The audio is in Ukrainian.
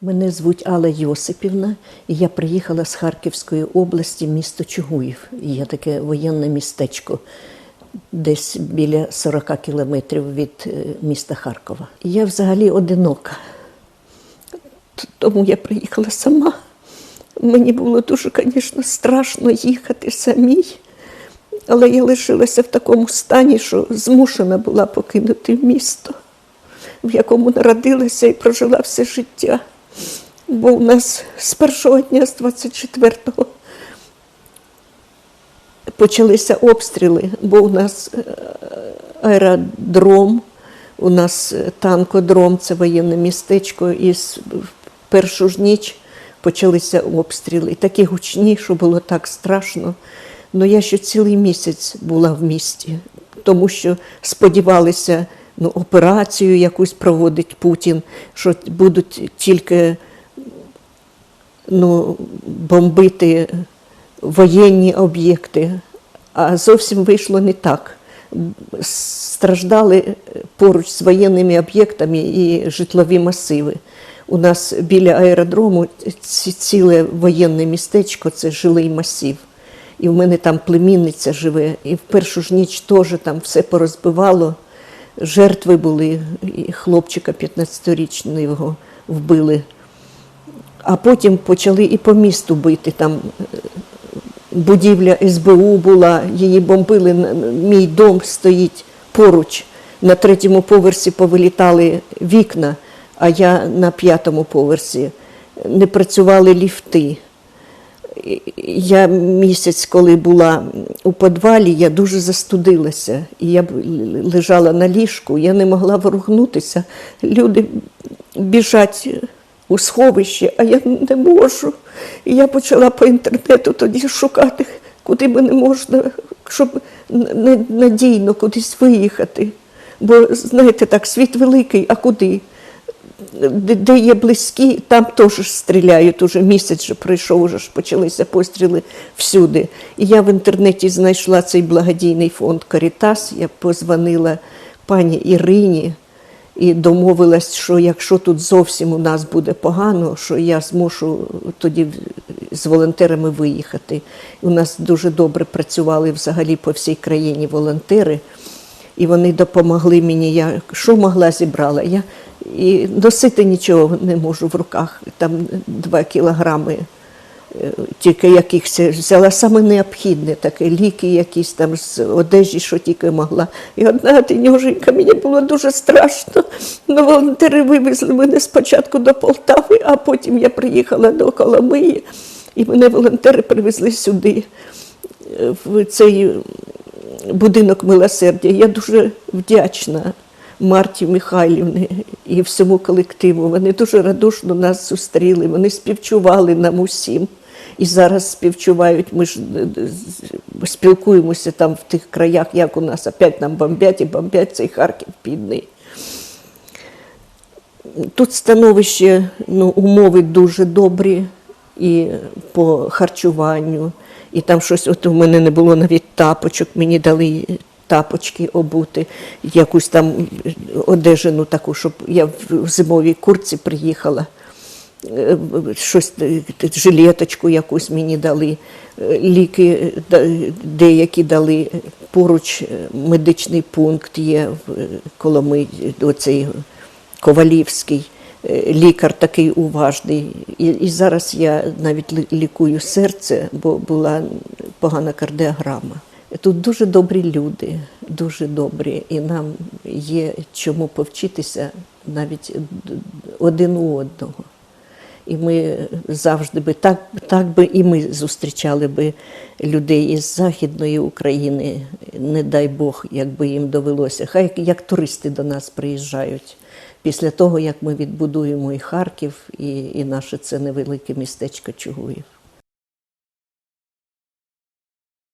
Мене звуть Алла Йосипівна, і я приїхала з Харківської області, місто Чугуїв. Є таке воєнне містечко, десь біля 40 кілометрів від е, міста Харкова. Я взагалі одинока, тому я приїхала сама. Мені було дуже, звісно, страшно їхати самій, але я лишилася в такому стані, що змушена була покинути місто, в якому народилася і прожила все життя. Бо у нас з першого дня, з 24-го, почалися обстріли, бо у нас е, аеродром, у нас е, танкодром, це воєнне містечко, і в першу ж ніч почалися обстріли. І такі гучні, що було так страшно. Ну я ще цілий місяць була в місті, тому що сподівалися ну, операцію якусь проводить Путін, що будуть тільки ну, бомбити воєнні об'єкти, а зовсім вийшло не так. Страждали поруч з воєнними об'єктами і житлові масиви. У нас біля аеродрому ціле воєнне містечко це жилий масив. І в мене там племінниця живе, і в першу ж ніч теж там все порозбивало. Жертви були, і хлопчика 15-річного вбили. А потім почали і по місту бити. Там е, будівля СБУ була, її бомбили. Мій дом стоїть поруч. На третьому поверсі повилітали вікна, а я на п'ятому поверсі. Не працювали ліфти. Я місяць, коли була у підвалі, я дуже застудилася. І я лежала на ліжку, я не могла ворухнутися. Люди біжать у сховище, а я не можу. І я почала по інтернету тоді шукати, куди мене можна, щоб надійно кудись виїхати. Бо, знаєте, так, світ великий, а куди? Де, є близькі, там теж стріляють. Уже місяць вже пройшов, уже ж почалися постріли всюди. І я в інтернеті знайшла цей благодійний фонд Карітас. Я позвонила пані Ірині і домовилась, що якщо тут зовсім у нас буде погано, що я змушу тоді з волонтерами виїхати. У нас дуже добре працювали взагалі по всій країні волонтери. І вони допомогли мені. Я що могла зібрала. Я і носити нічого не можу в руках. Там два кілограми, е, тільки якихось взяла саме необхідне, таке ліки якісь там з одежі, що тільки могла. І одна тіньоженька, мені було дуже страшно. Ну, волонтери вивезли мене спочатку до Полтави, а потім я приїхала до Коломиї, і мене волонтери привезли сюди, е, в цей будинок милосердя. Я дуже вдячна Марті Михайлівні і всьому колективу. Вони дуже радушно нас зустріли, вони співчували нам усім. І зараз співчувають. Ми ж е, спілкуємося там в тих краях, як у нас опять нам бомбять і бомбять цей Харків підний. Тут становище, ну, умови дуже добрі і по харчуванню. І там щось, от у мене не було навіть тапочок, мені дали тапочки обути, якусь там одежину таку, щоб я в зимовій курці приїхала. Е, Щось е, жилеточку якусь мені дали, е, ліки деякі дали. Поруч медичний пункт є в е, Коломи, оцей Ковалівський. Лікар такий уважний. І, і зараз я навіть лікую серце, бо була погана кардіограма. Тут дуже добрі люди, дуже добрі, і нам є чому повчитися навіть один у одного. І ми завжди би так, так би і ми зустрічали би людей із Західної України, не дай Бог, якби їм довелося. Хай як туристи до нас приїжджають після того, як ми відбудуємо і Харків, і, і наше це невелике містечко Чугуїв.